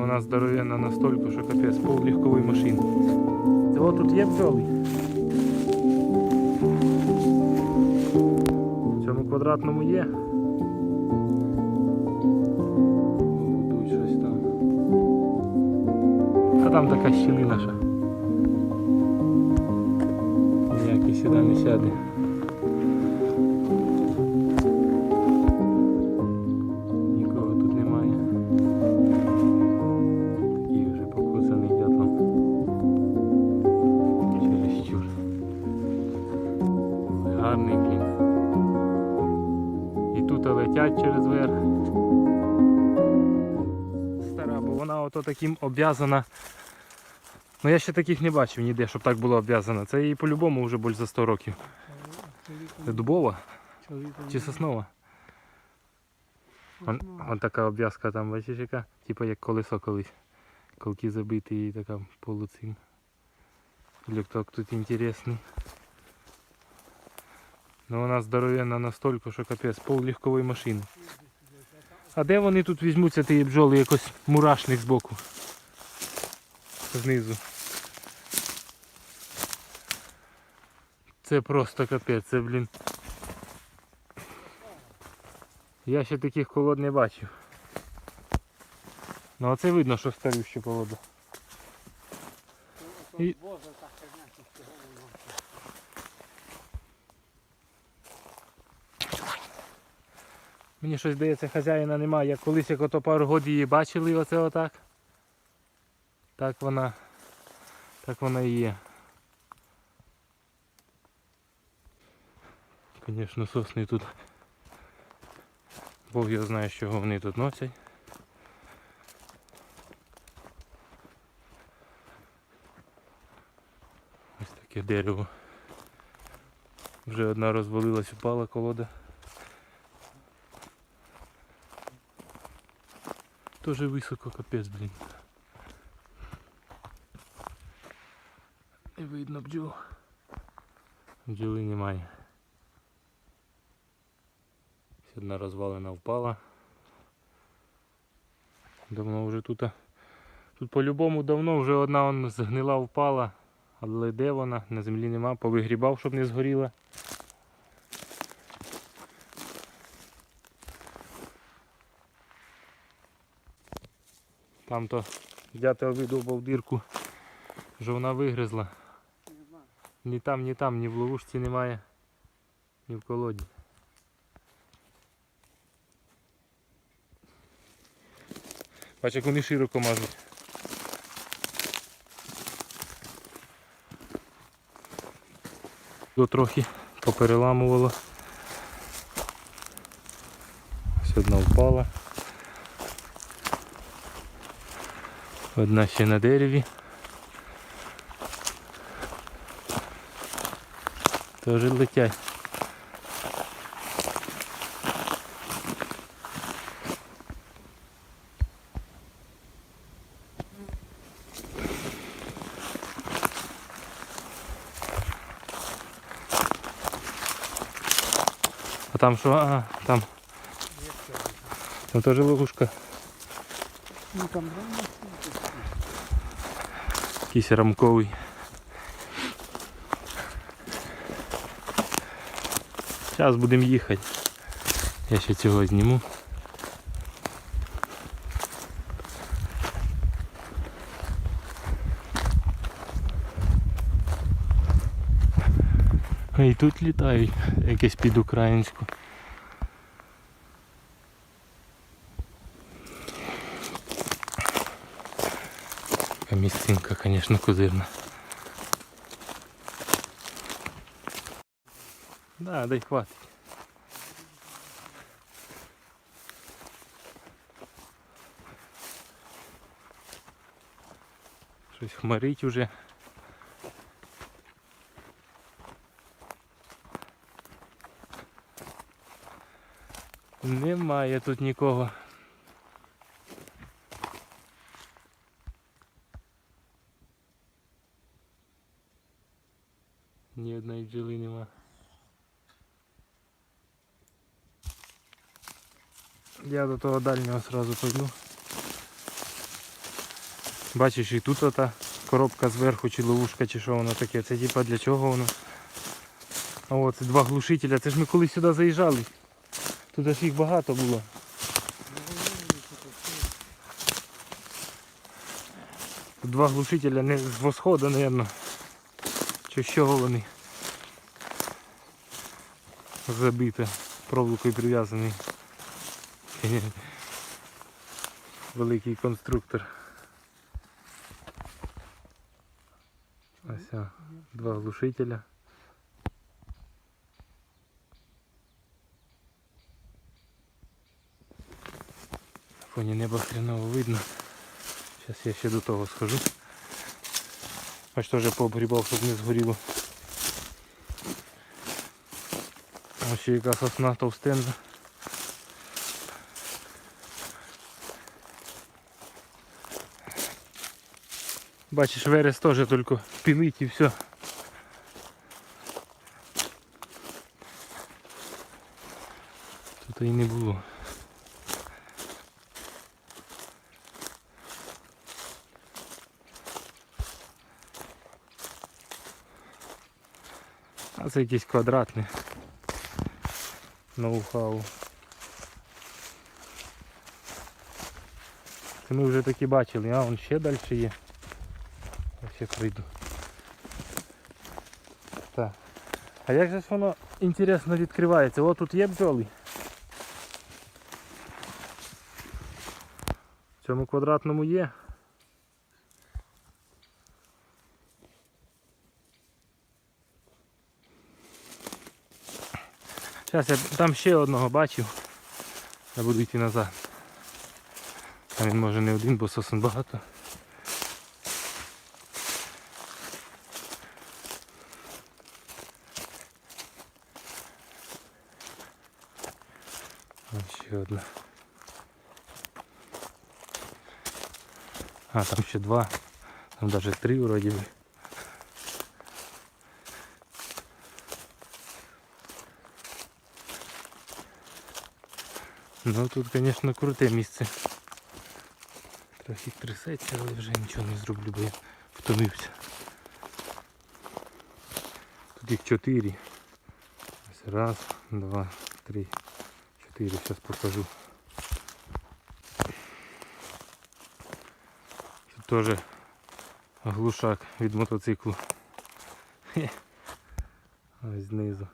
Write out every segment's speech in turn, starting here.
Вона здоровенна настільки, що капець, пол легкової машини. О, тут є бджоли. В цьому квадратному є. Тут щось там. А там така щілина ще. Ніякий сюди не сяде. Таким обв'язана. Ну я ще таких не бачив ніде, щоб так було обв'язано. Це їй по-любому вже більше за 100 років. Це дубова чи соснова? Вон, вон така обв'язка там, бачиш яка? Типа як колесо колись. Колки забиті і така полуцим. Лікток тут інтересний. Ну вона здоровенна настільки, що капець, пол легкової машини. А де вони тут візьмуться ті бджоли якось мурашник збоку? Знизу. Це просто капець, це, блін. Я ще таких колод не бачив. Ну а це видно, що старюща колода. І- Мені щось здається, хазяїна немає. Як колись як ото пару років її бачили, оце отак. Так вона. Так вона і є. Звісно, сосни тут. Бог його знає, що вони тут носять. Ось таке дерево. Вже одна розвалилась, упала колода. Тоже високо капець, блін. Не видно бджол. Бджоли немає. Одна розвалина впала. Давно вже тут. Тут по-любому давно вже одна он згнила впала. Але де вона? На землі нема, повигрібав, щоб не згоріла. Там то дятел видовбав дирку, що вона вигризла. Ні там, ні там, ні в ловушці немає, ні в колоді. Бач, як вони широко мажуть. Тут трохи попереламувало. Ось одна впала. Одна ще на дереві. Теж летять. А там що? А, там. Там теж ловушка. Ну там реально Якийсь рамковий. Зараз будемо їхати. Я ще цього зніму. І тут літають якесь під українську. Така місцинка, звісно, козирна. Да, дай хватить. Щось хмарить уже. Немає тут нікого. Ні одної бджоли нема. Я до того дальнього сразу пойду. Бачиш, і тут ота коробка зверху, чи ловушка, чи що воно таке. Це типа для чого воно? От це два глушителя. Це ж ми коли сюди заїжджали. Тут аж їх багато було. Тут два глушителя не з восходу, мабуть. Чи чого вони? Забите. Проволокою прив'язаний. Великий конструктор. Ось два глушителя. На фоні неба хреново видно. Зараз я ще до того схожу. Ось теж пообгрібав, щоб не згоріло. Ось яка сосна товстенна. Бачиш, верес теж тільки пилить і все. Тут і не було. Це якийсь квадратний. Ноу-хау. Це ми вже такі бачили, а он ще далі є. Я ще прийду. Так. А як же ж воно інтересно відкривається? О, тут є бджоли. В цьому квадратному є. Зараз я там ще одного бачив. Я буду йти назад. А він може не один, бо сосен багато. Ще одна. А, там ще два. Там навіть три вроді би. Ну тут, звісно, круте місце. Трохи трясеться, але вже нічого не зроблю, бо я втомився. Тут їх чотири. Ось раз, два, три, чотири. Зараз покажу. Тут теж глушак від мотоциклу. Хе. Ось знизу.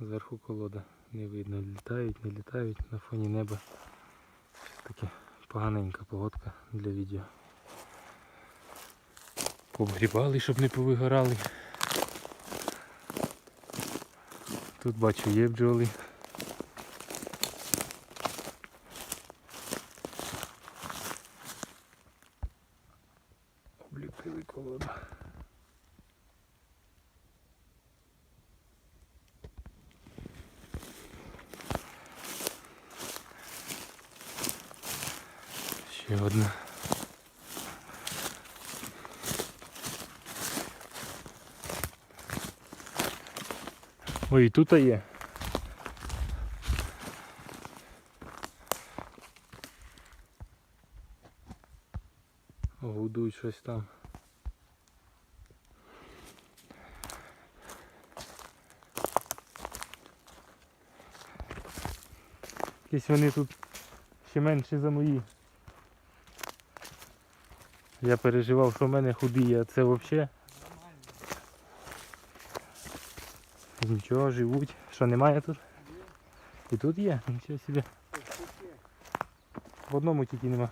Зверху колода. Не видно, літають, не літають на фоні неба. Таке поганенька погодка для відео. Обгрібали, щоб не повигорали. Тут бачу є бджоли. Ще одна. Ой, тут є. Гудуть щось там. Якісь вони тут ще менші за мої. Я переживав, що в мене худі, а це взагалі. Нічого, живуть. Що немає тут? І тут є, нічого собі. В одному тільки нема.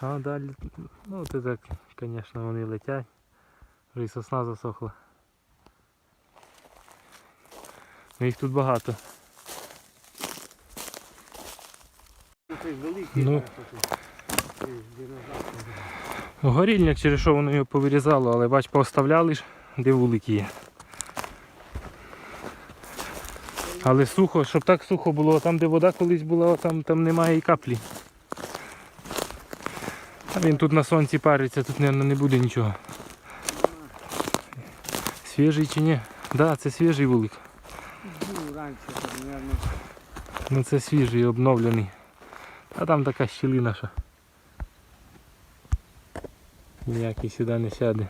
А далі, ну це так, звісно, вони летять. Вже і сосна засохла. Ну їх тут багато. Великий. Ну. такий, через що воно його повирізало, але бач, поставляли ж, де вулики є. Але сухо, щоб так сухо було, там де вода колись була, там, там немає і каплі. А він тут на сонці париться, тут, мабуть, не буде нічого. Свіжий чи ні? Так, да, це свіжий вулик. Ну, раніше, мабуть, Ну це свіжий, обновлений. А там така щілина, що ніякий сюди не сяде.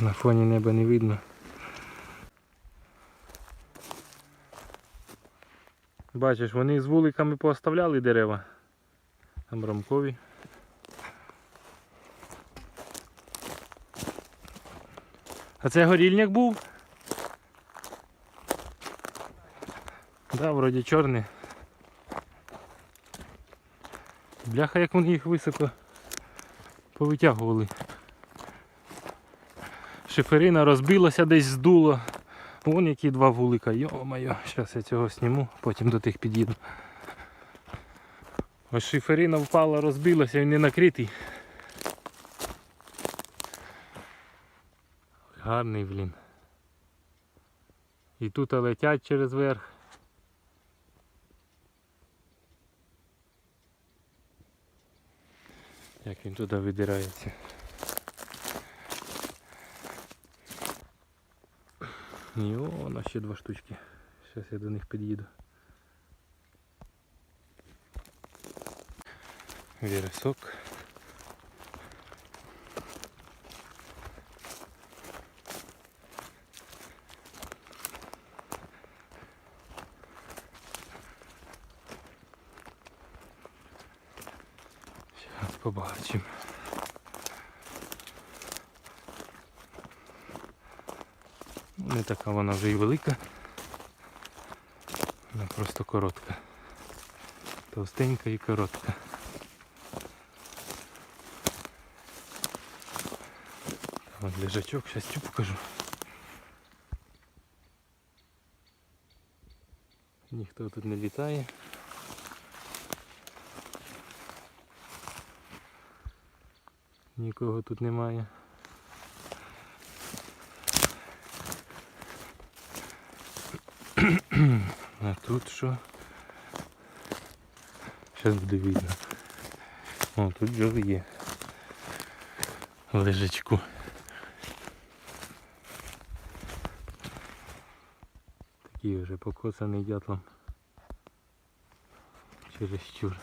На фоні неба не видно. Бачиш, вони з вуликами пооставляли дерева. Там рамкові. А це горільник був? Да, вроді чорний. Бляха, як вони їх високо повитягували. Шиферина розбилася десь здуло. Вон які два вулика. Йо-моє, зараз я цього зніму, потім до тих під'їду. Ось шиферина впала, розбилася, він не накритий. Гарний, блін. І тут летять через верх. Як він туди видирається. І о, у нас ще два штучки. Зараз я до них під'їду. Віресок. Зараз побачимо. Не така вона вже і велика. Вона просто коротка. Товстенька і коротка. Там от лежачок, зараз цю покажу. Ніхто тут не літає. Нікого тут немає. А тут що? Зараз буде видно. О, тут бджоли є. В Лежачку. Такий вже покоцаний дятлом. Через чур.